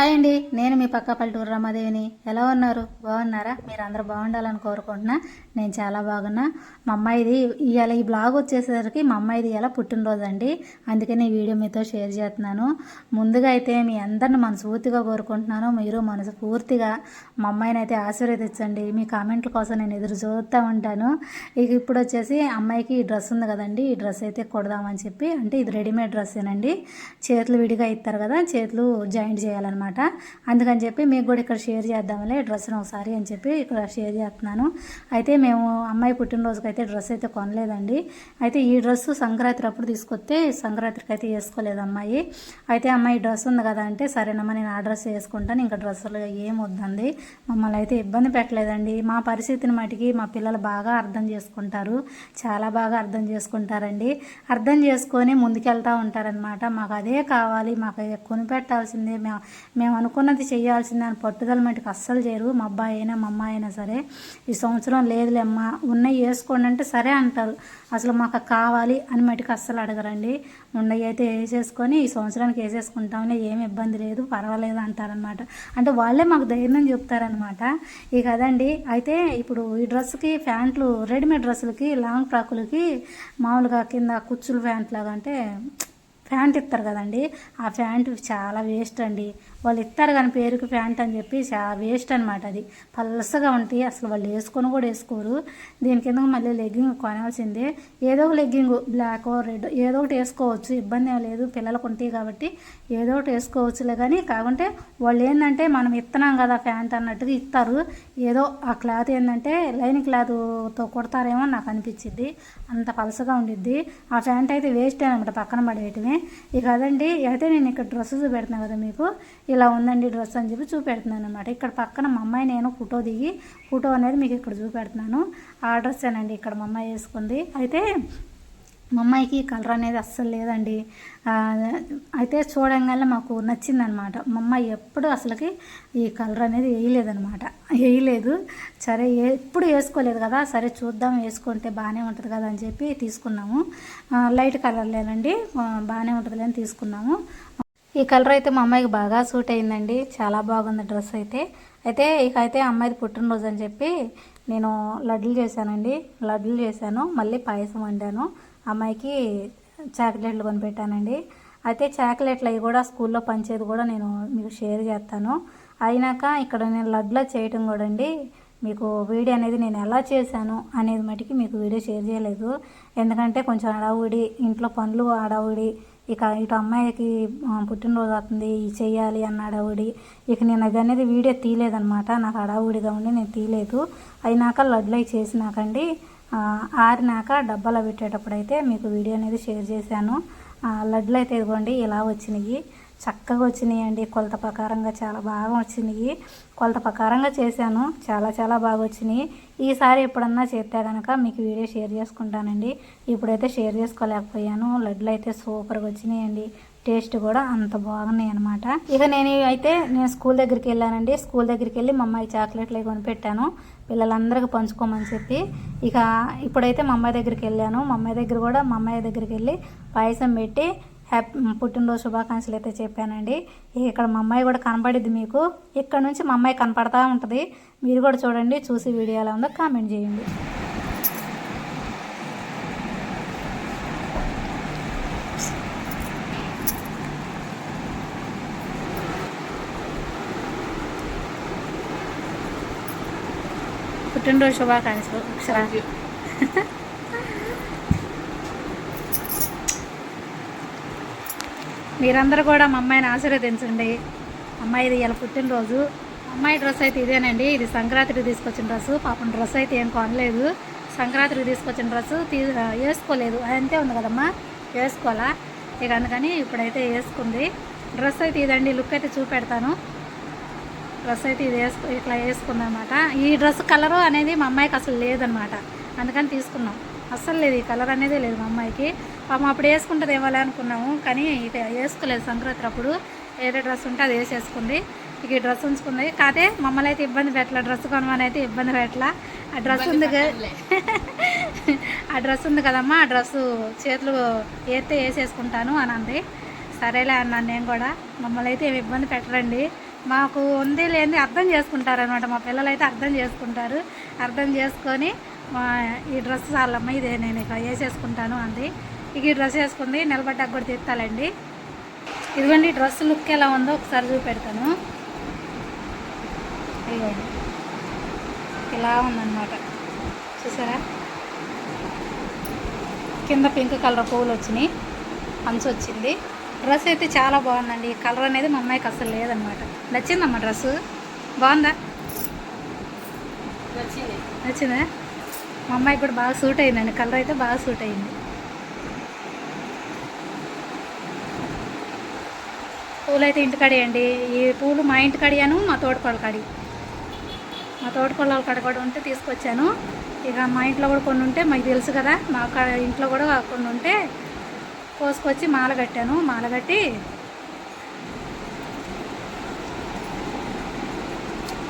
Hi అండి నేను మీ పక్క పల్లెటూరు రమాదేవిని. ఎలా ఉన్నారు? బాగున్నారా? మీరు అందరూ బాగుండాలని కోరుకుంటున్నా. నేను చాలా బాగున్నా. మా అమ్మాయిది ఇవాళ ఈ బ్లాగ్ వచ్చేసరికి మా అమ్మాయిది ఇలా పుట్టినరోజు అండి అందుకని ఈ వీడియో మీతో షేర్ చేస్తున్నాను. ముందుగా అయితే మీ అందరిని మనస్ఫూర్తిగా కోరుకుంటున్నాను. మీరు మనస్ఫూర్తిగా మా అమ్మాయిని అయితే ఆశీర్వదించండి. మీ కామెంట్ల కోసం నేను ఎదురు చూస్తూ ఉంటాను. ఇక ఇప్పుడు వచ్చేసి అమ్మాయికి ఈ డ్రెస్ ఉంది కదండి ఈ డ్రెస్ అయితే కొడదామని చెప్పి అంటే ఇది రెడీమేడ్ డ్రెస్సేనండి. చేతులు విడిగా ఇస్తారు కదా చేతులు జాయింట్ చేయాలన్నమాట. అందుకని చెప్పి మీకు కూడా ఇక్కడ షేర్ చేద్దాంలే డ్రెస్ను ఒకసారి అని చెప్పి ఇక్కడ షేర్ చేస్తున్నాను. అయితే మేము అమ్మాయి పుట్టినరోజుకి అయితే డ్రెస్ అయితే కొనలేదండి. అయితే ఈ డ్రెస్ సంక్రాంతి అప్పుడు తీసుకొస్తే సంక్రాంతికి అయితే వేసుకోలేదు అమ్మాయి. అయితే అమ్మాయి డ్రెస్ ఉంది కదా అంటే సరేనమ్మా నేను ఆ డ్రెస్ వేసుకుంటాను ఇంకా డ్రెస్సులు ఏం వద్దండి. మమ్మల్ని అయితే ఇబ్బంది పెట్టలేదండి. మా పరిస్థితిని మటుకి మా పిల్లలు బాగా అర్థం చేసుకుంటారు. చాలా బాగా అర్థం చేసుకుంటారండి. అర్థం చేసుకొని ముందుకెళ్తూ ఉంటారనమాట మాకు అదే కావాలి మాకు అది కొనిపెట్టాల్సిందే. మేము అనుకున్నది చేయాల్సిందే అని పట్టుదల మటుకు అస్సలు చేయరు. మా అబ్బాయి అయినా మా అమ్మాయి అయినా సరే. ఈ సంవత్సరం లేదులే అమ్మా ఉన్నవి వేసుకోండి అంటే సరే అంటారు. అసలు మాకు కావాలి అని మటుకు అస్సలు అడగరండి. ఉన్నవి అయితే వేసేసుకొని ఈ సంవత్సరానికి వేసేసుకుంటామని ఏమి ఇబ్బంది లేదు పర్వాలేదు అంటారనమాట అంటే వాళ్ళే మాకు ధైర్యం చెప్తారనమాట ఇక అదండి అయితే ఇప్పుడు ఈ డ్రెస్కి ప్యాంట్లు రెడీమేడ్ డ్రెస్సులకి లాంగ్ ఫ్రాకులకి మామూలుగా కింద కుచ్చులు ప్యాంట్ లాగా అంటే ప్యాంట్ ఇస్తారు కదండి. ఆ ప్యాంట్ చాలా వేస్ట్ అండి. వాళ్ళు ఇస్తారు కానీ పేరుకి ప్యాంట్ అని చెప్పి చాలా వేస్ట్ అనమాట అది. పలసగా ఉంటాయి. అసలు వాళ్ళు వేసుకొని కూడా వేసుకోరు. దీని కింద మళ్ళీ లెగ్గింగ్ కొనాల్సిందే? ఏదో ఒక లెగ్గింగ్ బ్లాక్ రెడ్ ఏదో ఒకటి వేసుకోవచ్చు. ఇబ్బంది ఏం లేదు. పిల్లలకు ఉంటాయి కాబట్టి ఏదో ఒకటి వేసుకోవచ్చులే. కానీ కాకుంటే వాళ్ళు ఏంటంటే మనం ఇస్తున్నాం కదా ప్యాంట్ అన్నట్టుగా ఇస్తారు ఏదో ఆ క్లాత్ ఏంటంటే లైన్ క్లాత్తో కుడతారేమో నాకు అనిపించింది అంత పలసగా ఉండిద్ది. ఆ ప్యాంట్ అయితే వేస్ట్ అనమాట పక్కన పడేయటమే. ఇక అదండి. అయితే నేను ఇక్కడ డ్రెస్సెస్ చూపెడుతున్నాను కదా మీకు. ఇలా ఉందండి డ్రెస్ అని చెప్పి చూపెడుతున్నాను అనమాట ఇక్కడ పక్కన మా అమ్మాయి నేను ఫోటో దిగి ఫోటో అనేది మీకు ఇక్కడ చూపెడుతున్నాను. ఆ డ్రెస్సేనండి ఇక్కడ మా అమ్మాయి వేసుకుంది. అయితే మా అమ్మాయికి కలర్ అనేది అస్సలు లేదండి. అయితే చూడంగానే మాకు నచ్చిందనమాట మా అమ్మాయి ఎప్పుడు అసలుకి ఈ కలర్ అనేది వేయలేదనమాట వేయలేదు. సరే ఎప్పుడు వేసుకోలేదు కదా సరే చూద్దాం వేసుకుంటే బాగానే ఉంటుంది కదా అని చెప్పి తీసుకున్నాము. లైట్ కలర్ లేదండి. బాగానే ఉంటుంది అని తీసుకున్నాము. ఈ కలర్ అయితే మా అమ్మాయికి బాగా సూట్ అయిందండి. చాలా బాగుంది డ్రెస్ అయితే. అయితే ఇక అయితే అమ్మాయిది పుట్టినరోజు అని చెప్పి నేను లడ్లు చేశానండి. లడ్లు చేశాను. మళ్ళీ పాయసం వండాను. అమ్మాయికి చాక్లెట్లు కొనిపెట్టానండి. అయితే చాక్లెట్లు అవి కూడా స్కూల్లో పంచేది కూడా నేను మీకు షేర్ చేస్తాను. అయినాక ఇక్కడ నేను లడ్లో చేయటం కూడా అండి. మీకు వీడియో అనేది నేను ఎలా చేశాను అనేది మటుకి మీకు వీడియో షేర్ చేయలేదు. ఎందుకంటే కొంచెం హడావుడి ఇంట్లో పనులు హడావుడి ఇక ఇటు అమ్మాయికి పుట్టినరోజు అవుతుంది ఇది చెయ్యాలి అన్న అడవుడి ఇక నేను అది అనేది వీడియో తీయలేదనమాట నాకు అడవుడిగా ఉండి నేను తీయలేదు. అయినాక లడ్లై అవి చేసినాకండి. ఆరినాక డబ్బాలో పెట్టేటప్పుడు అయితే మీకు వీడియో అనేది షేర్ చేశాను. లడ్లు అయితే ఇదిగోండి ఇలా వచ్చినాయి. చక్కగా వచ్చినాయి అండి కొలత ప్రకారంగా చాలా బాగా వచ్చినాయి. కొలత ప్రకారంగా చేశాను. చాలా చాలా బాగా వచ్చినాయి. ఈసారి ఎప్పుడన్నా చేస్తే కనుక మీకు వీడియో షేర్ చేసుకుంటానండి. ఇప్పుడైతే షేర్ చేసుకోలేకపోయాను. లడ్లు అయితే సూపర్గా వచ్చినాయండి. టేస్ట్ కూడా అంత బాగున్నాయి అనమాట ఇక నేను అయితే నేను స్కూల్ దగ్గరికి వెళ్ళానండి. స్కూల్ దగ్గరికి వెళ్ళి మా అమ్మాయి చాక్లెట్లు అవి కొనిపెట్టాను. పిల్లలందరికీ పంచుకోమని చెప్పి ఇక ఇప్పుడైతే మా అమ్మాయి దగ్గరికి వెళ్ళాను. మా అమ్మాయి దగ్గర కూడా మా అమ్మాయి దగ్గరికి వెళ్ళి పాయసం పెట్టి హ్యాపీ పుట్టినరోజు శుభాకాంక్షలు అయితే చెప్పానండి. ఇక ఇక్కడ మా అమ్మాయి కూడా కనపడిద్ది మీకు. ఇక్కడ నుంచి మా అమ్మాయి కనపడతా ఉంటుంది. మీరు కూడా చూడండి చూసి వీడియో ఎలా ఉందో కామెంట్ చేయండి. పుట్టినరోజు శుభాకాంక్షలు. అక్షర మీరందరూ కూడా మా అమ్మాయిని ఆశీర్వదించండి. అమ్మాయిది ఇలా పుట్టినరోజు. అమ్మాయి డ్రెస్ అయితే ఇదేనండి. ఇది సంక్రాంతికి తీసుకొచ్చిన డ్రెస్. పాపం డ్రెస్ అయితే ఏం కొనలేదు. సంక్రాంతికి తీసుకొచ్చిన డ్రెస్ తీ వేసుకోలేదు. అంతే ఉంది కదమ్మా. వేసుకోవాలా? ఇక అందుకని ఇప్పుడైతే వేసుకుంది. డ్రెస్ అయితే ఇదండి. లుక్ అయితే చూపెడతాను. డ్రెస్ అయితే ఇది వేసుకో ఇట్లా వేసుకుందనమాట. ఈ డ్రెస్ కలరు అనేది మా అమ్మాయికి అసలు లేదనమాట. అందుకని తీసుకున్నాం. అస్సలు లేదు ఈ కలర్ అనేది లేదు మా అమ్మాయికి. పాపం అప్పుడు వేసుకుంటుంది ఏమోలే అనుకున్నాము కానీ ఇక వేసుకోలేదు సంక్రాంతి అప్పుడు. ఏదో డ్రెస్ ఉంటే అది వేసేసుకుంది ఇక ఈ డ్రెస్ ఉంచుకుంది. కాదే మమ్మల్ని అయితే ఇబ్బంది పెట్టలే డ్రెస్ కొనమని అయితే ఇబ్బంది పెట్టలా. ఆ డ్రెస్ ఉంది కదా ఆ డ్రెస్ ఉంది కదమ్మా ఆ డ్రెస్ చేతులు ఏతే వేసేసుకుంటాను అని అంది. సరేలే అన్నాను నేను కూడా. మమ్మల్ని అయితే ఏమి ఇబ్బంది పెట్టరండి. మాకు ఉంది లేని అర్థం చేసుకుంటారు అనమాట మా పిల్లలు అయితే అర్థం చేసుకుంటారు. అర్థం చేసుకొని ఈ డ్రెస్ చాలమ్మ ఇదే నేను ఇక వేసేసుకుంటాను అంది. ఇక ఈ డ్రెస్ వేసుకుంది నిలబడ్డాక కూడా తీస్తాలండి. ఇదిగోండి డ్రెస్ లుక్ ఎలా ఉందో ఒకసారి చూపెడతాను. ఇదిగోండి ఇలా ఉందన్నమాట. చూసారా? కింద పింక్ కలర్ పువ్వులు వచ్చినాయి అంచు వచ్చింది. డ్రెస్ అయితే చాలా బాగుందండి. ఈ కలర్ అనేది మా అమ్మాయికి అసలు లేదనమాట నచ్చిందమ్మా డ్రెస్సు బాగుందా? నచ్చింది. నచ్చిందా? మా అమ్మాయికి కూడా బాగా సూట్ అయిందండి. కలర్ అయితే బాగా సూట్ అయింది. పూలు అయితే ఇంటికాడేయండి ఈ పూలు మా ఇంటికాడియాను మా తోటకోళ్ళ కాడి. మా తోటకోళ్ళ కాడ కూడా ఉంటే తీసుకొచ్చాను. ఇక మా ఇంట్లో కూడా కొన్ని ఉంటే మాకు తెలుసు కదా. మా ఇంట్లో కూడా కొన్ని ఉంటే కోసుకొచ్చి మాల కట్టాను. మాల కట్టి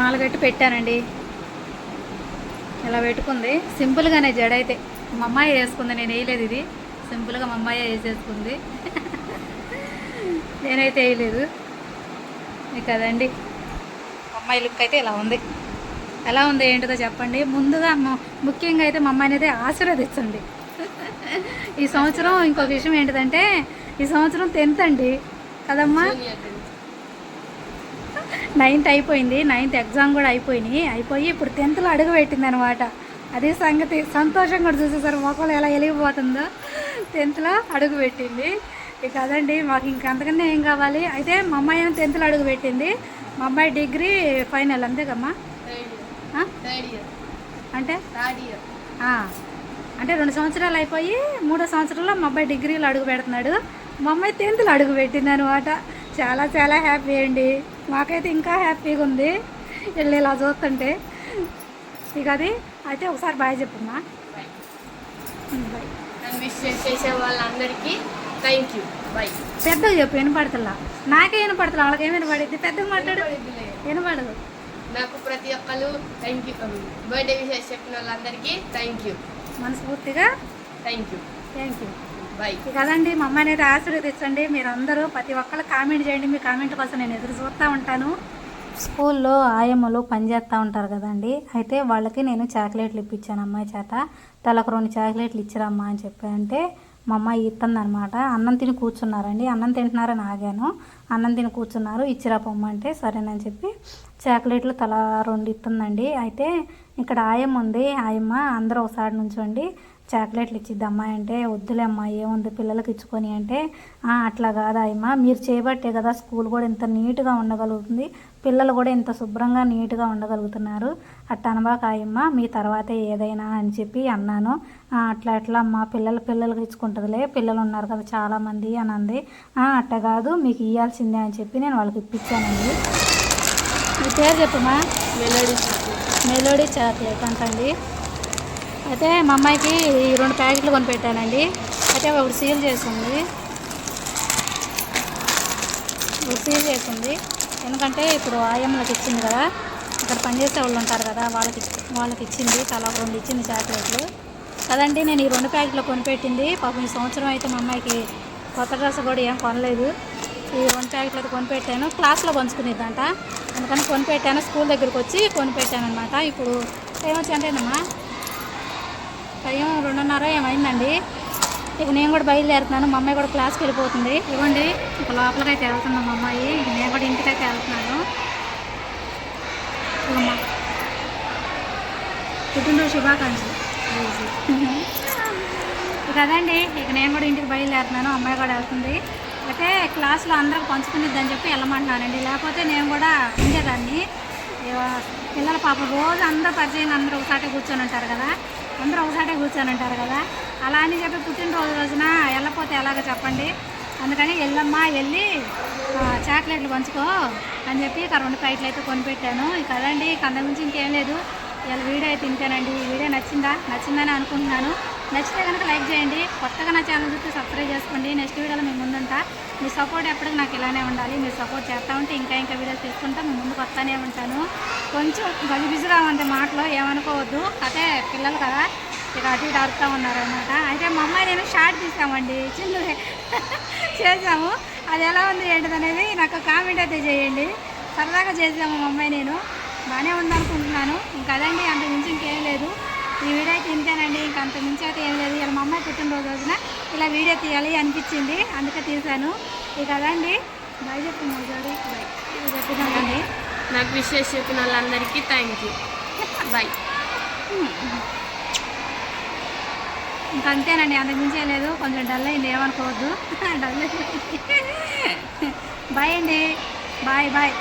మాల కట్టి పెట్టానండి. ఇలా పెట్టుకుంది. సింపుల్గానే జడ అయితే మా అమ్మాయి వేసుకుంది నేను వేయలేదు ఇది. సింపుల్గా మా అమ్మాయి వేసేసుకుంది. నేనైతే వేయలేదు. కదండి మా అమ్మాయి లుక్ అయితే ఇలా ఉంది. ఎలా ఉంది ఏంటిదో చెప్పండి. ముందుగా ముఖ్యంగా అయితే మా అమ్మాయిని అయితే ఆశీర్వదించండి ఈ సంవత్సరం ఇంకొక విషయం ఏంటిదంటే ఈ సంవత్సరం టెన్త్ అండి. కదమ్మా? నైన్త్ అయిపోయింది. నైన్త్ ఎగ్జామ్ కూడా అయిపోయినాయి. అయిపోయి ఇప్పుడు టెన్త్లో అడుగు పెట్టింది అనమాట అదే సంగతి. సంతోషం కూడా చూసేసారు. మొక్కలు ఎలా వెలిగిపోతుందో. టెన్త్లో అడుగు పెట్టింది. ఇక అదండి. మాకు ఇంకంతకన్నా ఏం కావాలి? అయితే మా అమ్మాయి టెన్త్లో అడుగు పెట్టింది. మా అమ్మాయి డిగ్రీ ఫైనల్ అంతేకమ్మా అంటే? అంటే రెండు సంవత్సరాలు అయిపోయి మూడో సంవత్సరంలో మా అబ్బాయి డిగ్రీలో అడుగు పెడుతున్నాడు. మా అమ్మాయి టెన్త్లో అడుగు పెట్టింది అనమాట చాలా చాలా హ్యాపీ అండి. మాకైతే ఇంకా హ్యాపీగా ఉంది. వెళ్ళి ఇలా చూస్తుంటే. ఇక అది అయితే ఒకసారి బాయ్ చెప్పమ్మా బాయ్. చేసే వాళ్ళందరికీ థ్యాంక్ యూ బాయ్ పెద్దగా చెప్పు వినపడతలా? నాకే వినపడతలా? వాళ్ళకి ఏమి వినపడింది? పెద్దగా మాట్లాడు. వినపడదు నాకు ప్రతి ఒక్కరు థ్యాంక్ యూ బర్త్డే విషెస్ చెప్పిన వాళ్ళందరికీ థ్యాంక్ యూ మనస్ఫూర్తిగా thank you thank you bye కదండి మా అమ్మాయిని అయితే ఆశీర్వదించండి మీరందరూ ప్రతి ఒక్కరు కామెంట్ చేయండి. మీ కామెంట్ కోసం నేను ఎదురు చూస్తూ ఉంటాను. స్కూల్లో ఆయమ్మలు పనిచేస్తూ ఉంటారు కదండి. అయితే వాళ్ళకి నేను చాక్లెట్లు ఇప్పించాను అమ్మాయి చేత. తలకు రెండు చాక్లెట్లు ఇచ్చిరమ్మా అని చెప్పి అంటే మా అమ్మాయి ఇస్తుందనమాట అన్నం తిని కూర్చున్నారండి. అన్నం తింటున్నారని ఆగాను. అన్నం తిని కూర్చున్నారు. ఇచ్చిరా పొమ్మంటే సరేనని చెప్పి చాక్లెట్లు తల రెండు ఇస్తుందండి అయితే ఇక్కడ ఆయమ్మ ఉంది. ఆయమ్మ అందరూ ఒకసారి నుంచోండి. చాక్లెట్లు ఇచ్చిద్ది అమ్మాయి అంటే వద్దులే అమ్మా ఏముంది పిల్లలకి ఇచ్చుకొని అంటే "ఆ, అట్లా కాదా అమ్మా మీరు చేయబట్టే కదా స్కూల్ కూడా ఇంత నీట్గా ఉండగలుగుతుంది. పిల్లలు కూడా ఇంత శుభ్రంగా నీట్గా ఉండగలుగుతున్నారు. అట్ట అనబాక అయ్యమ్మ మీ తర్వాతే ఏదైనా అని చెప్పి అన్నాను. "ఆ, అట్లా అట్లా అమ్మా పిల్లలు పిల్లలకి ఇచ్చుకుంటుందిలే పిల్లలు ఉన్నారు కదా చాలామంది అని అంది. "ఆ, అట్ట కాదు మీకు ఇవ్వాల్సిందే అని చెప్పి నేను వాళ్ళకి ఇప్పించానండి. మీ పేరు చెప్పమ్మా? మెలోడీ మెలోడీ చాక్లెట్ అంటండి అయితే మా అమ్మాయికి ఈ రెండు ప్యాకెట్లు కొనిపెట్టానండి. అయితే ఒకటి సీల్ చేసింది. ఒకటి సీల్ చేసింది. ఎందుకంటే ఇప్పుడు ఆయమ్మలకు ఇచ్చింది కదా. ఇక్కడ పనిచేసే వాళ్ళు ఉంటారు కదా వాళ్ళకి వాళ్ళకి ఇచ్చింది. తలా ఒక రెండు ఇచ్చింది చాక్లెట్లు. కదండి నేను ఈ రెండు ప్యాకెట్లు కొనిపెట్టింది. పాపం ఈ సంవత్సరం అయితే మా అమ్మాయికి కొత్త డ్రెస్ కూడా ఏం కొనలేదు. ఈ రెండు ప్యాకెట్లు అయితే కొనిపెట్టాను. క్లాస్లో పంచుకునేదంట. అందుకని కొనిపెట్టాను. స్కూల్ దగ్గరికి వచ్చి కొనిపెట్టాను అనమాట ఇప్పుడు ఏమొచ్చి అంటేనమ్మా టైం రెండున్నర ఏమైందండి? ఇక నేను కూడా బయలుదేరుతున్నాను మా అమ్మాయి కూడా క్లాస్కి వెళ్ళిపోతుంది. ఇవ్వండి ఇక లోపలికైతే వెళ్తున్నాం మా అమ్మాయి. ఇక నేను కూడా ఇంటికైతే వెళ్తున్నాను. పుట్టినరోజు శుభాకాంక్షలు. ఇక అదండి ఇక నేను కూడా ఇంటికి బయలుదేరుతున్నాను అమ్మాయి కూడా వెళ్తుంది. అయితే క్లాస్లో అందరికి పంచుకునిద్దని చెప్పి వెళ్ళమంటున్నానండి. లేకపోతే నేను కూడా ఉండేదాన్ని. పిల్లల పాప రోజు అందరూ పరిచయం అందరూ ఒకసారి కూర్చొని ఉంటారు కదా. అందరూ ఒకసారి కూర్చొని కదా. అలా అని చెప్పి పుట్టినరోజు రోజున వెళ్ళపోతే ఎలాగ చెప్పండి. అందుకని వెళ్ళమ్మా వెళ్ళి చాక్లెట్లు పంచుకో అని చెప్పి ఇక రెండు ప్యాకెట్లు అయితే కొనిపెట్టాను. ఇక అదండి ఇక అంతకు ఇంకేం లేదు. ఇవాళ వీడియో అయితే తింటానండి ఈ వీడియో నచ్చిందా? నచ్చిందని అనుకుంటున్నాను. నచ్చితే కనుక లైక్ చేయండి. కొత్తగా నా ఛానల్ చూస్తే సబ్స్క్రైబ్ చేసుకోండి. నెక్స్ట్ వీడియోలో మీ ముందుంటా. మీ సపోర్ట్ ఎప్పటికీ నాకు ఇలానే ఉండాలి. మీరు సపోర్ట్ చేస్తూ ఉంటే ఇంకా ఇంకా వీడియోస్ తీసుకుంటా మీ ముందుకు వస్తానే ఉంటాను. కొంచెం గజిబిజిగా ఉంది మాటలో ఏమనుకోవద్దు. అదే పిల్లలు కదా. ఇక అటు ఇటు అడుగుతూ ఉన్నారనమాట అయితే మా అమ్మాయి నేను షార్ట్ తీసామండి చిన్న చేసాము అది ఎలా ఉంది ఏంటిది అనేది నాకు కామెంట్ అయితే చేయండి. సరదాగా చేసాము మా అమ్మాయి నేను. బాగానే ఉందనుకుంటున్నాను. ఇంకా అదండి అంత మించి ఇంకేం లేదు. ఈ వీడియో అయితే ఇంతేనండి. ఇంకా అంత మించి అయితే ఏం లేదు. ఇలా మా అమ్మాయి పుట్టినరోజు రోజున ఇలా వీడియో తీయాలి అనిపించింది. అందుకే తీశాను. ఇక అదండి. బాయ్ చెప్పు మోజాడు బాయ్. చెప్పినామండి నాకు విషయం చెప్పిన వాళ్ళందరికీ థ్యాంక్ యూ బాయ్ ఇంకా అంతేనండి. అంతకు మించి ఏం లేదు. కొంచెం డల్ అయింది. ఏమనుకోవద్దు. డల్ బాయ్ అండి. Bye bye